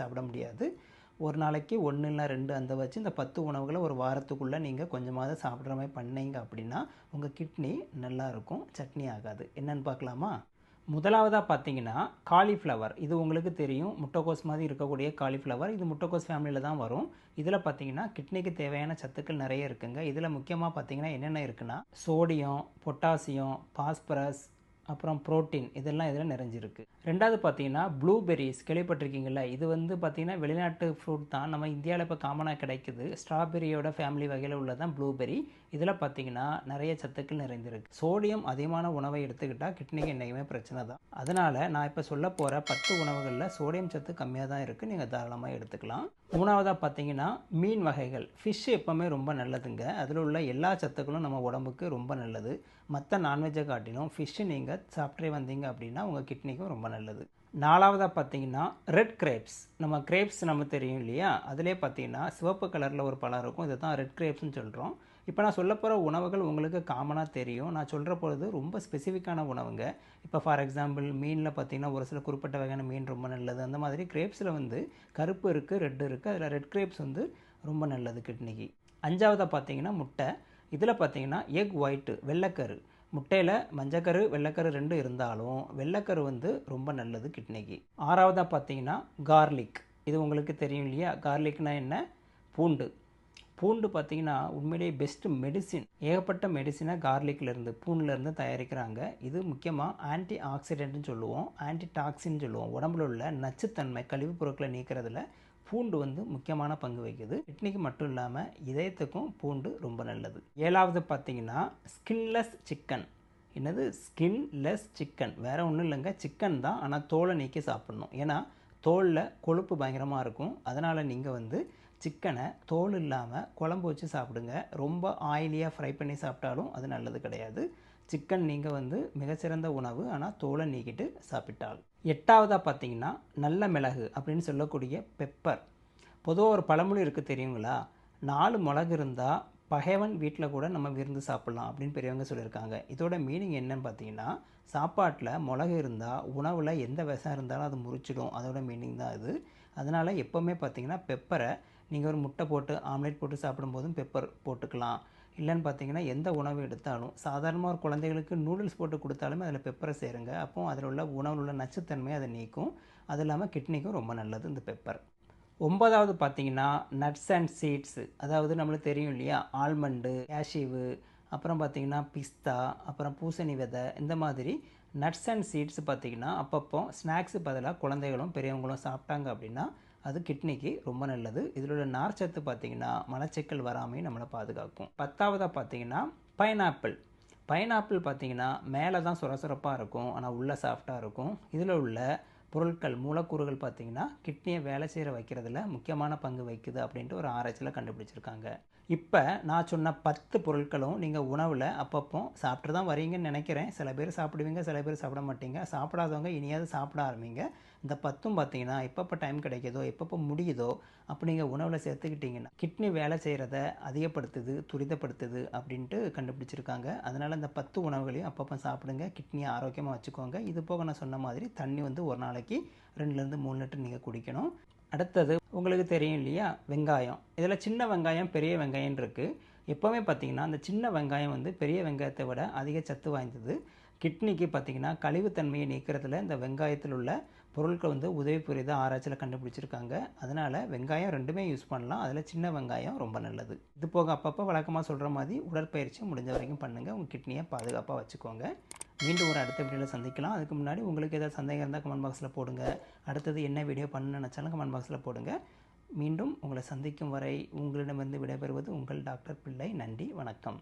சாப்பிட முடியாது. ஒரு நாளைக்கு ஒன்று இல்லை ரெண்டு அந்த வச்சு இந்த பத்து உணவுகளை ஒரு வாரத்துக்குள்ளே நீங்கள் கொஞ்சமாவது சாப்பிட்ற மாதிரி பண்ணீங்க அப்படின்னா உங்கள் கிட்னி நல்லா இருக்கும் சட்னி ஆகாது. என்னன்னு பார்க்கலாமா? முதலாவதாக பார்த்தீங்கன்னா காலிஃப்ளவர் இது உங்களுக்கு தெரியும். முட்டைக்கோஸ் மாதிரி இருக்கக்கூடிய காலிஃப்ளவர் இது முட்டைக்கோஸ் ஃபேமிலியில் தான் வரும். இதில் பார்த்தீங்கன்னா கிட்னிக்கு தேவையான சத்துக்கள் நிறைய இருக்குங்க. இதில் முக்கியமாக பார்த்தீங்கன்னா என்னென்ன இருக்குன்னா சோடியம் பொட்டாசியம் பாஸ்பரஸ் அப்புறம் புரோட்டீன் இதெல்லாம் இதில் நிறைஞ்சிருக்கு. ரெண்டாவது பார்த்தீங்கன்னா ப்ளூபெரிஸ் கேள்விப்பட்டிருக்கீங்களா இது வந்து பார்த்திங்கன்னா வெளிநாட்டு ஃப்ரூட் தான். நம்ம இந்தியாவில் இப்போ காமனாக கிடைக்குது. ஸ்ட்ராபெரியோட ஃபேமிலி வகையில் உள்ளதான் ப்ளூபெரி இதில் பார்த்தீங்கன்னா நிறைய சத்துக்கள் நிறைந்திருக்கு. சோடியம் அதிகமான உணவை எடுத்துக்கிட்டால் கிட்னிக்கு என்றைக்குமே பிரச்சனை தான். அதனால் நான் இப்போ சொல்ல போகிற பத்து உணவுகளில் சோடியம் சத்து கம்மியாக தான் இருக்குது நீங்கள் தாராளமாக எடுத்துக்கலாம். மூணாவதாக பார்த்தீங்கன்னா மீன் வகைகள். ஃபிஷ் எப்போவுமே ரொம்ப நல்லதுங்க. அதில் உள்ள எல்லா சத்துக்களும் நம்ம உடம்புக்கு ரொம்ப நல்லது. மற்ற நான்வெஜ்ஜை காட்டிலும் ஃபிஷ்ஷு நீங்கள் சாப்பிட்டே வந்தீங்க அப்படின்னா உங்கள் கிட்னிக்கும் ரொம்ப நல்லது. நாலாவதாக பார்த்தீங்கன்னா ரெட் கிரேப்ஸ் நம்ம கிரேப்ஸ் நம்ம தெரியும் இல்லையா? அதிலே பார்த்தீங்கன்னா சிவப்பு கலரில் ஒரு பழம் இருக்கும். இதை தான் ரெட் கிரேப்ஸ்னு சொல்கிறோம் இப்போ நான் சொல்ல போகிற உணவுகள் உங்களுக்கு காமனாக தெரியும். நான் சொல்கிற பொழுது ரொம்ப ஸ்பெசிஃபிக்கான உணவுங்க. இப்போ ஃபார் எக்ஸாம்பிள் மீனில் பார்த்தீங்கன்னா ஒரு சில குறிப்பிட்ட வகையான மீன் ரொம்ப நல்லது. அந்த மாதிரி கிரேப்ஸில் வந்து கருப்பு இருக்குது ரெட் இருக்குது அதில் ரெட் கிரேப்ஸ் வந்து ரொம்ப நல்லது கிட்னிக்கு. அஞ்சாவதாக பார்த்தீங்கன்னா முட்டை. இதில் பார்த்தீங்கன்னா எக் ஒயிட்டு வெள்ளைக்கரு. முட்டையில் மஞ்சக்கரு வெள்ளைக்கரு ரெண்டு இருந்தாலும் வெள்ளைக்கரு வந்து ரொம்ப நல்லது கிட்னிக்கு. ஆறாவதாக பார்த்தீங்கன்னா கார்லிக் இது உங்களுக்கு தெரியும் இல்லையா? கார்லிக்னால் என்ன? பூண்டு. பூண்டு பார்த்தீங்கன்னா உண்மையிலேயே பெஸ்ட்டு மெடிசின் ஏகப்பட்ட மெடிசினை கார்லிக்லேருந்து பூண்டுலேருந்து தயாரிக்கிறாங்க. இது முக்கியமாக ஆன்டி ஆக்சிடென்ட்னு சொல்லுவோம். ஆன்டி டாக்ஸின்னு சொல்லுவோம். உடம்புல உள்ள நச்சுத்தன்மை கழிவுப் பொருட்களை நீக்கிறதுல பூண்டு வந்து முக்கியமான பங்கு வகிக்குது. கிட்னிக்கு மட்டும் இல்லாமல் இதயத்துக்கும் பூண்டு ரொம்ப நல்லது. ஏழாவது பார்த்தீங்கன்னா ஸ்கின்லெஸ் சிக்கன் என்னது? ஸ்கின்லெஸ் சிக்கன் வேறு ஒன்றும் இல்லைங்க. சிக்கன் தான். ஆனால் தோலை நீக்கி சாப்பிட்ணும். ஏன்னா தோலில் கொழுப்பு பயங்கரமாக இருக்கும். அதனால் நீங்கள் வந்து சிக்கனை தோல் இல்லாமல் குழம்பு வச்சு சாப்பிடுங்க. ரொம்ப ஆயிலியாக ஃப்ரை பண்ணி சாப்பிட்டாலும் அது நல்லது கிடையாது. சிக்கன் நீங்கள் வந்து மிகச்சிறந்த உணவு. ஆனால் தோலை நீக்கிட்டு சாப்பிட்டால். எட்டாவதாக பார்த்தீங்கன்னா நல்ல மிளகு அப்படின்னு சொல்லக்கூடிய பெப்பர் பொதுவாக ஒரு பழமொழி இருக்குது தெரியுங்களா? நாலு மிளகு இருந்தால் பகைவன் வீட்டில் கூட நம்ம விருந்து சாப்பிட்லாம் அப்படின்னு பெரியவங்க சொல்லியிருக்காங்க. இதோட மீனிங் என்னன்னு பார்த்தீங்கன்னா சாப்பாட்டில் மிளகு இருந்தால் உணவில் எந்த விஷம் இருந்தாலும் அது முறிச்சிடும். அதோட மீனிங் தான் இது. அதனால் எப்போவுமே பார்த்தீங்கன்னா பெப்பரை நீங்கள் ஒரு முட்டை போட்டு ஆம்லேட் போட்டு சாப்பிடும்போதும் பெப்பர் போட்டுக்கலாம். இல்லைன்னு பார்த்தீங்கன்னா எந்த உணவு எடுத்தாலும் சாதாரணமாக ஒரு குழந்தைகளுக்கு நூடுல்ஸ் போட்டு கொடுத்தாலுமே அதில் பெப்பரை சேருங்க. அப்போ அதில் உள்ள உணவில் உள்ள நச்சுத்தன்மையை அதை நீக்கும். அது இல்லாமல் கிட்னிக்கும் ரொம்ப நல்லது இந்த பெப்பர். ஒன்பதாவது பார்த்தீங்கன்னா நட்ஸ் அண்ட் சீட்ஸு அதாவது நம்மளுக்கு தெரியும் இல்லையா ஆல்மண்டு கேஷிவு அப்புறம் பார்த்தீங்கன்னா பிஸ்தா அப்புறம் பூசணி விதை இந்த மாதிரி நட்ஸ் அண்ட் சீட்ஸ் பார்த்தீங்கன்னா அப்பப்போ ஸ்நாக்ஸு பதிலாக குழந்தைகளும் பெரியவங்களும் சாப்பிட்டாங்க அப்படின்னா அது கிட்னிக்கு ரொம்ப நல்லது. இதில் உள்ள நார்ச்சத்து பார்த்தீங்கன்னா மலச்சிக்கல் வராமையும் நம்மளை பாதுகாக்கும். பத்தாவதாக பார்த்தீங்கன்னா பைனாப்பிள். பைனாப்பிள் பார்த்தீங்கன்னா மேலே தான் சுரசுரப்பாக இருக்கும் ஆனால் உள்ளே சாஃப்டாக இருக்கும். இதில் உள்ள பொருட்கள் மூலக்கூறுகள் பார்த்தீங்கன்னா கிட்னியை வேலை செய்கிற வைக்கிறதுல முக்கியமான பங்கு வைக்குது அப்படின்ட்டு ஒரு ஆராய்ச்சியில் கண்டுபிடிச்சிருக்காங்க. இப்போ நான் சொன்ன பத்து பொருட்களும் நீங்கள் உணவில் அப்பப்போ சாப்பிட்டு தான் வரீங்கன்னு நினைக்கிறேன். சில பேர் சாப்பிடுவீங்க சில பேர் சாப்பிட மாட்டீங்க. சாப்பிடாதவங்க இனியாவது சாப்பிட ஆரம்பிங்க. இந்த பத்தும் பார்த்தீங்கன்னா எப்பப்போ டைம் கிடைக்குதோ எப்பப்போ முடியுதோ அப்போ நீங்கள் உணவில் சேர்த்துக்கிட்டிங்கன்னா கிட்னி வேலை செய்கிறத அதிகப்படுத்துது துரிதப்படுத்துது அப்படின்ட்டு கண்டுபிடிச்சிருக்காங்க. அதனால் இந்த பத்து உணவுகளையும் அப்பப்போ சாப்பிடுங்க கிட்னியை ஆரோக்கியமாக வச்சுக்கோங்க. இது போக நான் சொன்ன மாதிரி தண்ணி வந்து ஒரு நாளைக்கு ரெண்டுலேருந்து மூணு லிட்டர் நீங்கள் குடிக்கணும். அடுத்தது உங்களுக்கு தெரியும் இல்லையா வெங்காயம். இதில் சின்ன வெங்காயம் பெரிய வெங்காயம் இருக்குது எப்போவுமே பார்த்தீங்கன்னா அந்த சின்ன வெங்காயம் வந்து பெரிய வெங்காயத்தை விட அதிக சத்து வாய்ந்தது. கிட்னிக்கு பார்த்தீங்கன்னா கழிவுத்தன்மையை நீக்கிறதுல இந்த வெங்காயத்தில் உள்ள பொருட்கள் வந்து உதவி புரியுது ஆராய்ச்சியில் கண்டுபிடிச்சிருக்காங்க. அதனால் வெங்காயம் ரெண்டுமே யூஸ் பண்ணலாம். அதில் சின்ன வெங்காயம் ரொம்ப நல்லது. இது போக அப்பப்போ வழக்கமாக சொல்கிற மாதிரி உடற்பயிற்சி முடிஞ்ச வரைக்கும் பண்ணுங்கள் உங்கள் கிட்னியை பாதுகாப்பாக வச்சுக்கோங்க. மீண்டும் ஒரு அடுத்த வீடியோவில் சந்திக்கலாம். அதுக்கு முன்னாடி உங்களுக்கு ஏதாவது சந்தேகம் இருந்தால் கமெண்ட் பாக்ஸில் போடுங்க. அடுத்தது என்ன வீடியோ பண்ண நினச்சாலும் கமெண்ட் பாக்ஸில் போடுங்க. மீண்டும் உங்களை சந்திக்கும் வரை உங்களிடமிருந்து விடைபெறுவது உங்கள் டாக்டர் பிள்ளை. நன்றி. வணக்கம்.